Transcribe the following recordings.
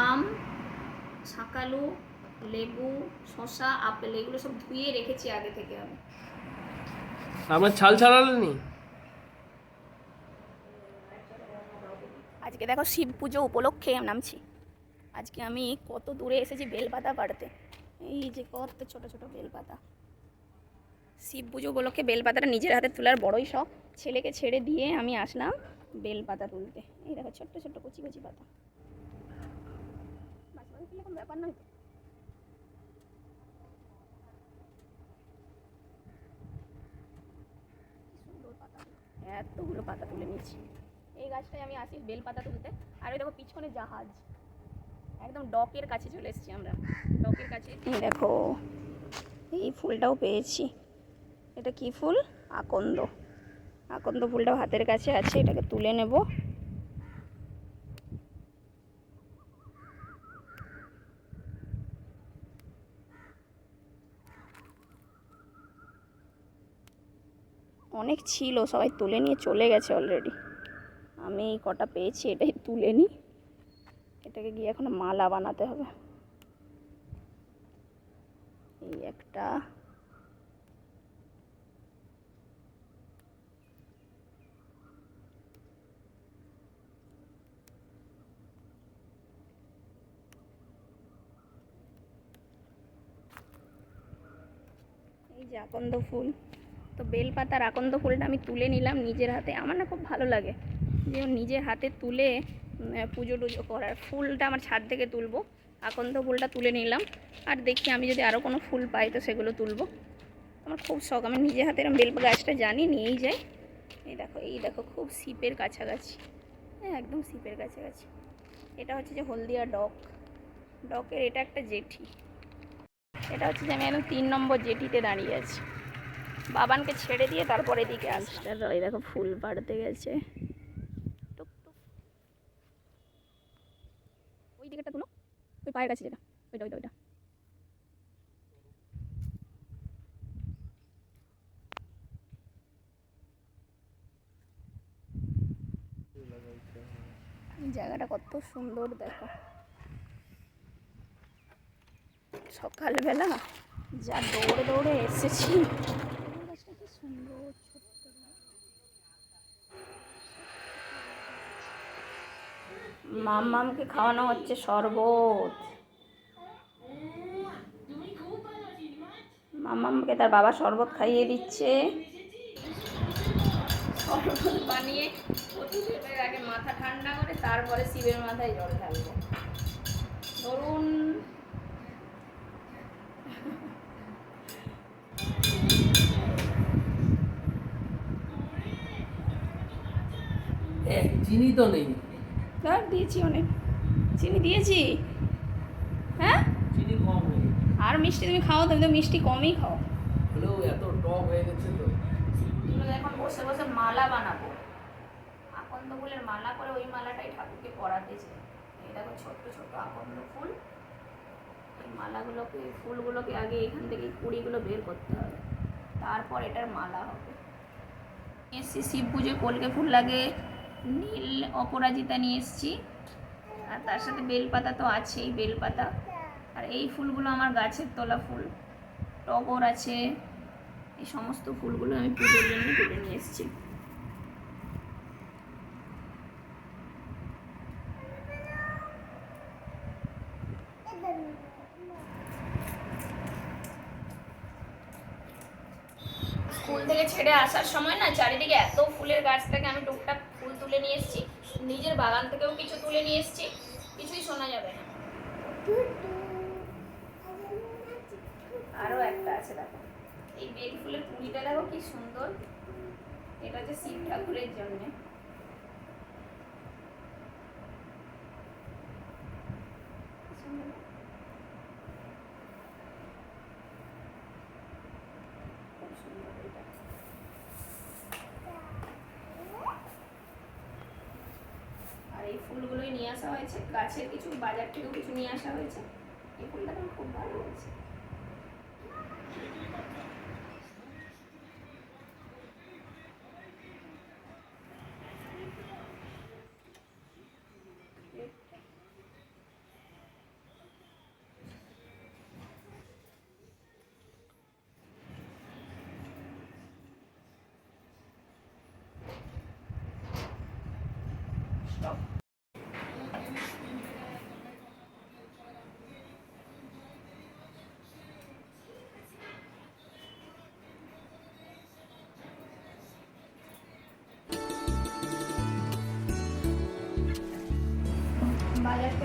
আম শাকালু লেবু শসা আপেল এগুলো সব ধুয়ে রেখেছি আগে থেকে আমি। আপনার ছাল ছাড়ালেনি? আজকে দেখো শিব পুজো উপলক্ষে আমি নামছি। আজকে আমি কত দূরে এসেছি বেলপাতা পাড়তে। এই যে কত ছোট ছোট বেলপাতা। শিব পুজো উপলক্ষে বেলপাতাটা নিজের হাতে তোলার বড়ই শখ। ছেলেকে ছেড়ে দিয়ে আমি আসলাম বেলপাতা তুলতে। এই দেখো, ছোট্ট ছোট্ট কচি কচি পাতা। কোনো ব্যাপার নয় এতগুলো পাতা তুলে নিয়েছি। এই গাছটায় আমি আসি বেল পাতা তুলতে। আর ওই দেখো, পিছনে জাহাজ। একদম ডকের কাছে চলে এসেছি আমরা। ডকের কাছে। দেখো, এই ফুলটাও পেয়েছি। এটা কি ফুল? আকন্দ। আকন্দ ফুলটা হাতের কাছে আছে, এটাকে তুলে নেব। অনেক ছিল, সবাই তুলে নিয়ে চলে গেছে অলরেডি আমি কটা পেয়েছি, এটাই তুলে নিই এটাকে গিয়ে এখন মালা বানাতে হবে। এই একটা। যে আকন্দ ফুল। তো বেলপাতার আকন্দ ফুলটা আমি তুলে নিলাম নিজের হাতে। আমার না খুব ভালো লাগে। যে নিজের হাতে তুলে পুজো টুজো করার। ফুলটা আমার ছাদ থেকে তুলবো। আকন্দ ফুলটা তুলে নিলাম। আর দেখি আমি যদি আরও কোনো ফুল পাই তো সেগুলো তুলবো। আমার খুব শখ। আমি নিজের হাতে এরকম বেল গাছটা জানি নিয়েই যাই এই দেখো এই দেখো, খুব সিপের কাছাকাছি। হ্যাঁ একদম সিপের কাছাকাছি। এটা হচ্ছে যে হলদিয়া ডক। ডকের এটা একটা জেঠি। এটা হচ্ছে যে আমি একদম তিন নম্বর জেটিতে দাঁড়িয়ে আছি। বাবানকে ছেড়ে দিয়ে তারপরে এদিকে আসছে। এই দেখো ফুল পাড়তে গেছে। ওই দিকেটা তুলো। ওই পায়ের কাছে যেটা। ওইটা ওইটা ওইটা। জায়গাটা কত সুন্দর দেখো। সকালবেলা যা দৌড়ে দৌড়ে এসেছি। ফুল গাছটা কি সুন্দর ছোট্ট মাম্মামকে খাওয়ানো হচ্ছে শরবত। মাম্মামকে তার বাবা শরবত খাইয়ে দিচ্ছে। শরবত বানিয়ে মাথা ঠান্ডা করে তারপরে শিবের মাথায় জল ঢালবো। ধরুন চিনি তো নেই। ধর দিয়েছি অনেক। চিনি দিয়েছি? হ্যাঁ? চিনি কম নেই। আর মিষ্টি তুমি খাও তুমি তো মিষ্টি কমই খাও। হলেও এত টক হয়ে গেছে তো। এখন বসে বসে মালা বানাবো। আকন্দ ফুলের মালা করে ওই মালাটাই ঠাকুরকে পরাতে চাই এই দেখো ছোট্ট ছোট্ট আকন্দ ফুল। এই মালাগুলোকে ফুলগুলোকে আগে এখান থেকে কুড়িগুলো বের করতে হবে। তারপর এটার মালা হবে। এসছি শিব পুজোয় কলকে ফুল লাগে। নীল অপরাজিতা নিয়ে এসছি। আর তার সাথে বেলপাতা তো আছেই, বেলপাতা। আর এই ফুলগুলো আমার গাছের তোলা ফুল। টগর আছে। এই সমস্ত ফুলগুলো আমি পুজোর জন্য তুলে নিয়ে এসেছি। স্কুল থেকে ছেড়ে আসার সময় না, চারিদিকে এত ফুলের গাছ থেকে, আমি টুকটাক তুলে নিয়ে এসেছি। নিজের বাগান থেকেও কিছু তুলে নিয়ে এসেছি। কিছুই শোনা যাবে না। আরও একটা আছে, দেখো। এই বেল ফুলের কুড়িটা দেখো কি সুন্দর। এটা হচ্ছে শিব ঠাকুরের জন্যে। সুন্দর না? খুব সুন্দর এটা। আর এই ফুলগুলোই নিয়ে আসা হয়েছে গাছের কিছু বাজার থেকেও কিছু নিয়ে আসা হয়েছে। এই ফুলটা খুব ভালো হয়েছে।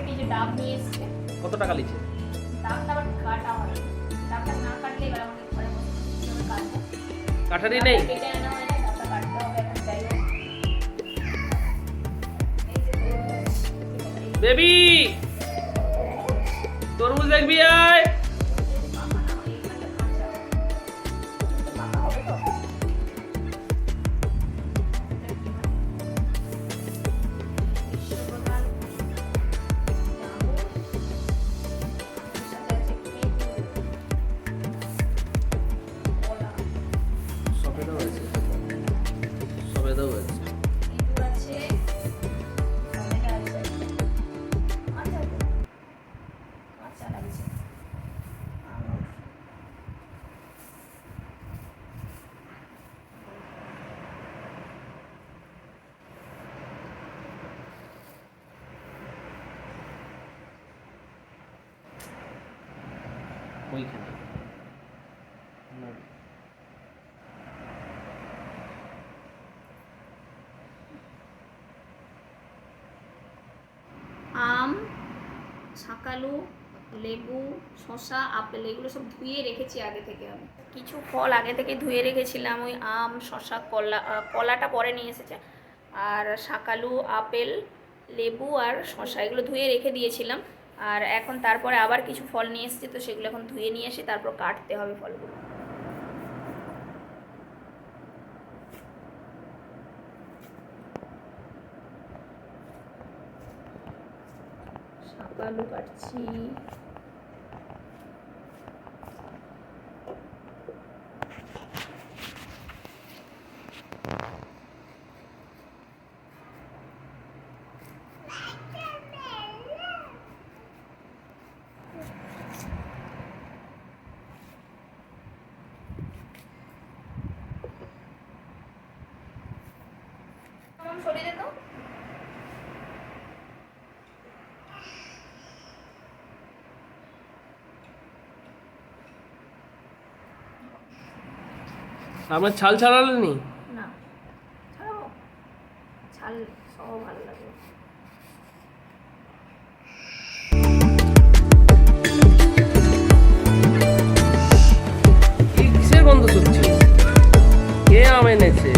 এই যে ডাব নিয়ে এসছে। কত টাকা লিখছে ডাবটা আবার কাটা হয় ডাবটা না কাটলে এবার আমাকে ঘরে বসে কাটবো। কাঠারি নেই? কেটে আনা হয় না ডাবটা কাটতে হবে এখন যাই হোক। এই যে তো- বেবি! তরমুজ দেখবি আয়! ওইখানে। আম শাকালু লেবু শসা আপেল এগুলো সব ধুয়ে রেখেছি আগে থেকে আমি। কিছু ফল আগে থেকে ধুয়ে রেখেছিলাম ওই আম শসা কলা কলাটা পরে নিয়ে এসেছে। আর শাকালু আপেল লেবু আর শসা এগুলো ধুয়ে রেখে দিয়েছিলাম। আর এখন তারপরে আবার কিছু ফল নিয়ে এসেছি, তো সেগুলো এখন ধুয়ে নিয়ে এসে তারপর কাটতে হবে ফলগুলো। আলু কাটছি। আপনার ছাল ছাড়ালেনি? না। ছাড়াবো। ছাল সহ ভালো লাগে। কিসের গন্ধ শুনছি কে আম এনেছে?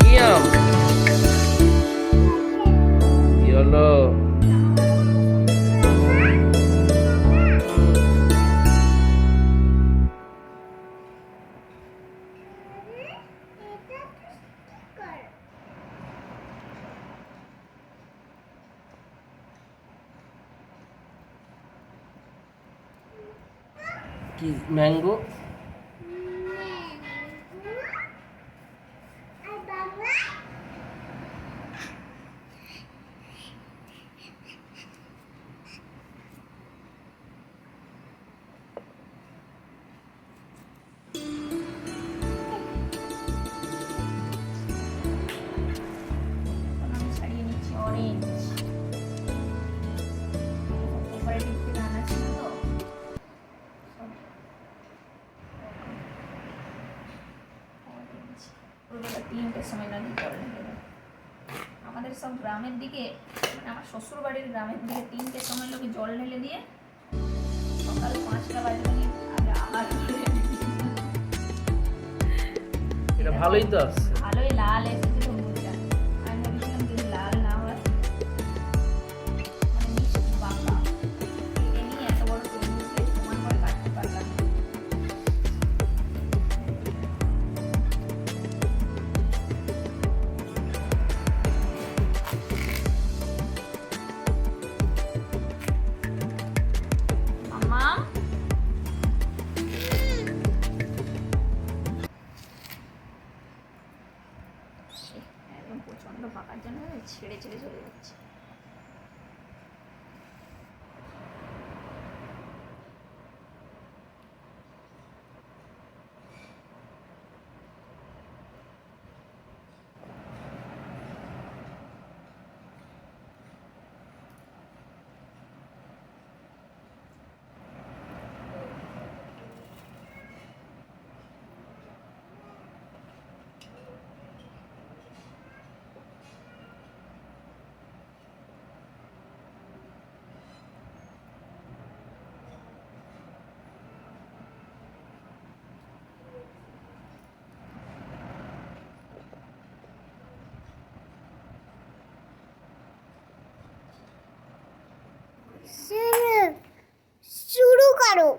কি আম? কি ম্যাঙ্গো গ্রামের দিকে মানে আমার শ্বশুর বাড়ির গ্রামের দিকে তিনটের সময় লোকে জল ঢেলে দিয়ে সকাল পাঁচটা বাজে মানে আগে আবার এটা ভালোই তো ভালোই লাল এসেছে। প্রচণ্ড পাকার জন্য ছেড়ে ছেড়ে চলে যাচ্ছে। শুরু শুরু করো